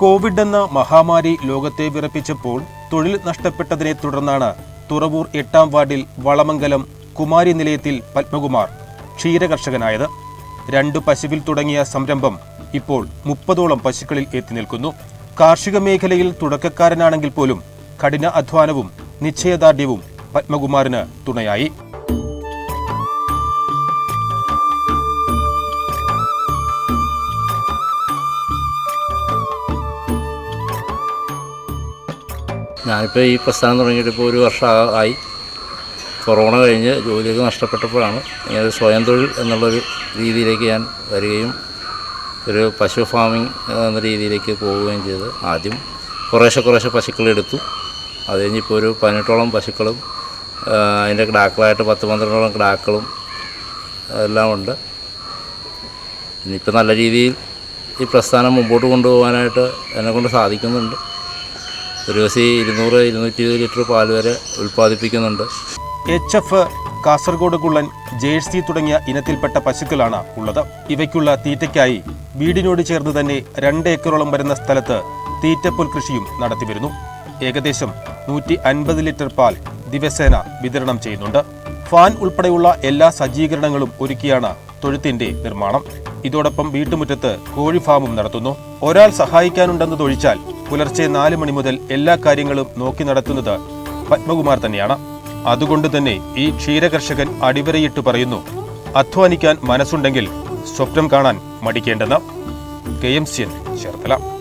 Covid എന്ന മഹാമാരി ലോകത്തെ വിറപ്പിച്ചപ്പോൾ തൊഴിൽ നഷ്ടപ്പെട്ടതിനെ തുടർന്നാണ് തുറവൂർ എട്ടാം വാർഡിൽ വളമംഗലം കുമാരി നിലയത്തിൽ പത്മകുമാർ ക്ഷീരകർഷകനായത്. രണ്ടു പശുവിൽ തുടങ്ങിയ സംരംഭം ഇപ്പോൾ മുപ്പതോളം പശുക്കളിൽ എത്തി നിൽക്കുന്നു. കാർഷിക മേഖലയിൽ തുടക്കക്കാരനാണെങ്കിൽ പോലും കഠിന അധ്വാനവും നിശ്ചയദാർഢ്യവും പത്മകുമാറിന് തുണയായി. ഞാനിപ്പോൾ ഈ പ്രസ്ഥാനം തുടങ്ങിയിട്ട് ഇപ്പോൾ ഒരു വർഷം ആയി. കൊറോണ കഴിഞ്ഞ് ജോലിയൊക്കെ നഷ്ടപ്പെട്ടപ്പോഴാണ് ഇങ്ങനെ സ്വയം തൊഴിൽ എന്നുള്ളൊരു രീതിയിലേക്ക് ഞാൻ വരികയും ഒരു പശു ഫാമിംഗ് എന്ന രീതിയിലേക്ക് പോവുകയും ചെയ്ത്. ആദ്യം കുറേശ്ശെ കുറേശ്ശെ പശുക്കളെടുത്തു അത് കഴിഞ്ഞ് ഇപ്പോൾ ഒരു പതിനെട്ടോളം പശുക്കളും അതിന്റെ കിടാക്കളായിട്ട് പത്ത് പന്ത്രണ്ടോളം കിടാക്കളും എല്ലാം ഉണ്ട്. ഇനിയിപ്പോൾ നല്ല രീതിയിൽ ഈ പ്രസ്ഥാനം മുമ്പോട്ട് കൊണ്ടുപോകാനായിട്ട് എന്നെക്കൊണ്ട് സാധിക്കുന്നുണ്ട്. ഒരു ദിവസം ഇരുന്നൂറ് ഇരുന്നൂറ്റി ഇരുപത് ലിറ്റർ പാൽ വരെ ഉൽപ്പാദിപ്പിക്കുന്നുണ്ട്. എച്ച് എഫ് കാസർഗോഡ് കുള്ളൻ ജേഴ്സി തുടങ്ങിയ ഇനത്തിൽപ്പെട്ട പശുക്കളാണ് ഉള്ളത്. ഇവയ്ക്കുള്ള തീറ്റയ്ക്കായി വീടിനോട് ചേർന്ന് തന്നെ രണ്ട് ഏക്കറോളം വരുന്ന സ്ഥലത്ത് തീറ്റപ്പുൽ കൃഷിയും നടത്തിവരുന്നു. ഏകദേശം നൂറ്റി അൻപത് ലിറ്റർ പാൽ ദിവസേന വിതരണം ചെയ്യുന്നുണ്ട്. ഫാൻ ഉൾപ്പെടെയുള്ള എല്ലാ സജ്ജീകരണങ്ങളും ഒരുക്കിയാണ് തൊഴുത്തിന്റെ നിർമ്മാണം. ഇതോടൊപ്പം വീട്ടുമുറ്റത്ത് കോഴി ഫാമും നടത്തുന്നു. ഒരാൾ സഹായിക്കാനുണ്ടെന്ന് തൊഴിച്ചാൽ പുലർച്ചെ നാല് മണി മുതൽ എല്ലാ കാര്യങ്ങളും നോക്കി നടത്തുന്നത് പത്മകുമാർ തന്നെയാണ്. അതുകൊണ്ട് തന്നെ ഈ ക്ഷീരകർഷകൻ അടിവരയിട്ട് പറയുന്നു അധ്വാനിക്കാൻ മനസ്സുണ്ടെങ്കിൽ സ്വപ്നം കാണാൻ മടിക്കേണ്ടെന്ന്. K M C N Cherthala.